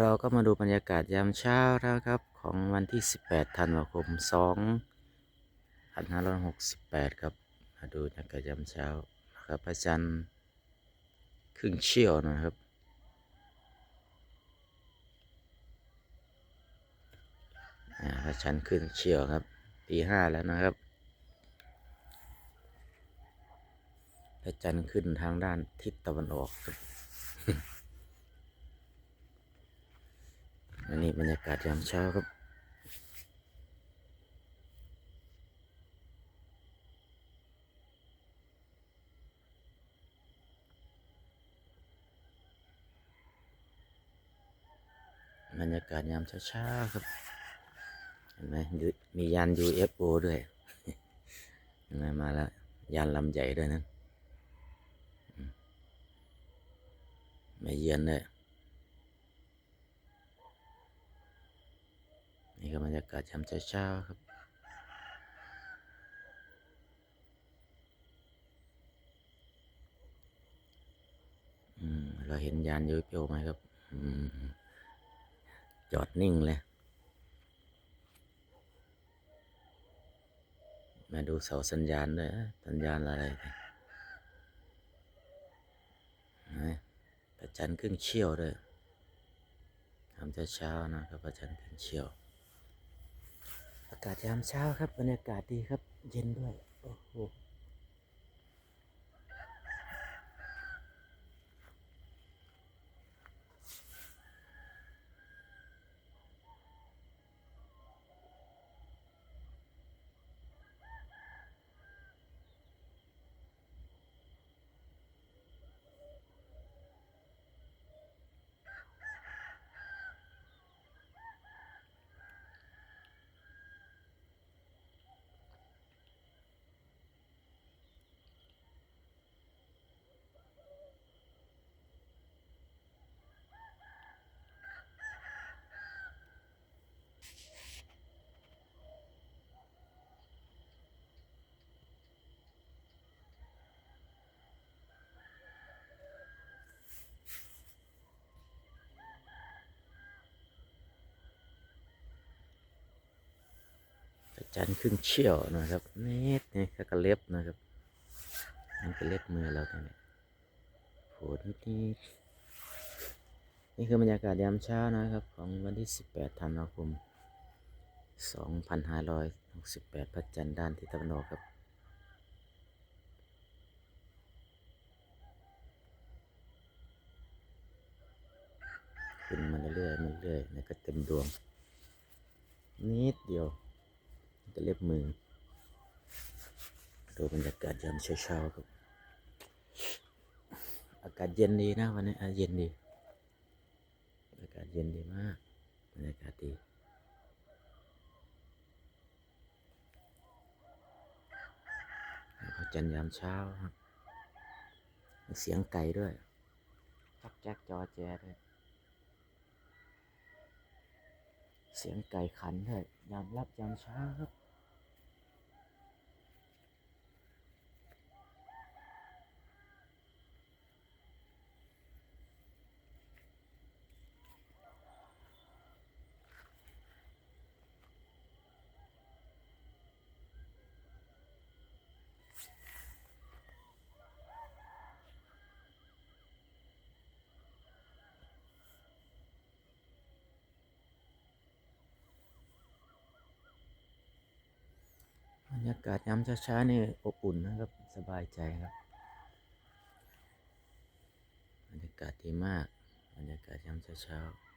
เราก็มาดูบรรยากาศยามเช้าแล้วครับ ของวันที่ 18 ธันวาคม 2568 ครับ มาดูบรรยากาศยามเช้านะครับพระจันทร์ครึ่งเชี่ยวนะครับ พระจันทร์ขึ้นเชี่ยวครับตีห้าแล้วนะครับพระจันทร์ขึ้นทางด้านทิศตะวันออกครับ นนี้บรรยากาศยามเช้าครับ บรรยากาศยามเช้าๆครับ เห็นไหมมียาน UFO ด้วยเห็นไหมมาแล้ว ยานลำใหญ่ด้วยนะอืมมาเยือนเลยนี่ก็บรรยากาศยามเช้าๆครับอืมเราเห็นยาน UFO ไหมครับอืมจอดนิ่งเลย มาดูเสาสัญญาณด้วยสัญญาณอะไรเนี่ยนะพระจันขึ้นเชี่ยวด้วยทำเช้าๆนะครับพระจันขึ้นเชี่ยวากาศยามเช้าครับบรรยากาศดีครับ เย็นด้วย โอ้โห จันทร์ขึ้นเชี่ยวนะครับเนิดนี่ก็กระเล็บนะครับนั่นก็เล็บมือเราเนี่ยโผล่นิดนิดนี่คือบรรยากาศยามเช้านะครับ ของวันที่ 18 ธันวาคม 2568 พระจันทร์ด้านทิศตะวันออกครับขึ้นมาเรื่อยๆมาเรื่อยๆแล้วก็เต็มดวง นิดเดียว จะเล็บมือดูบรรยากาศยามเช้าๆครับ อากาศเย็นดีนะวันนี้อะเย็นดี อากาศเย็นดีมากบรรยากาศดีพระจันยามเช้าครับเสียงไก่ด้วยจักแจ๊กจอแจด้วยเสียงไก่ขันด้วยยามรับยามเช้าครับ บ รยากาศยามเช้าๆนี่อบอุ่นนะครับ สบายใจครับ บรรยากาศดีมาก บรรยากาศยามเช้าๆ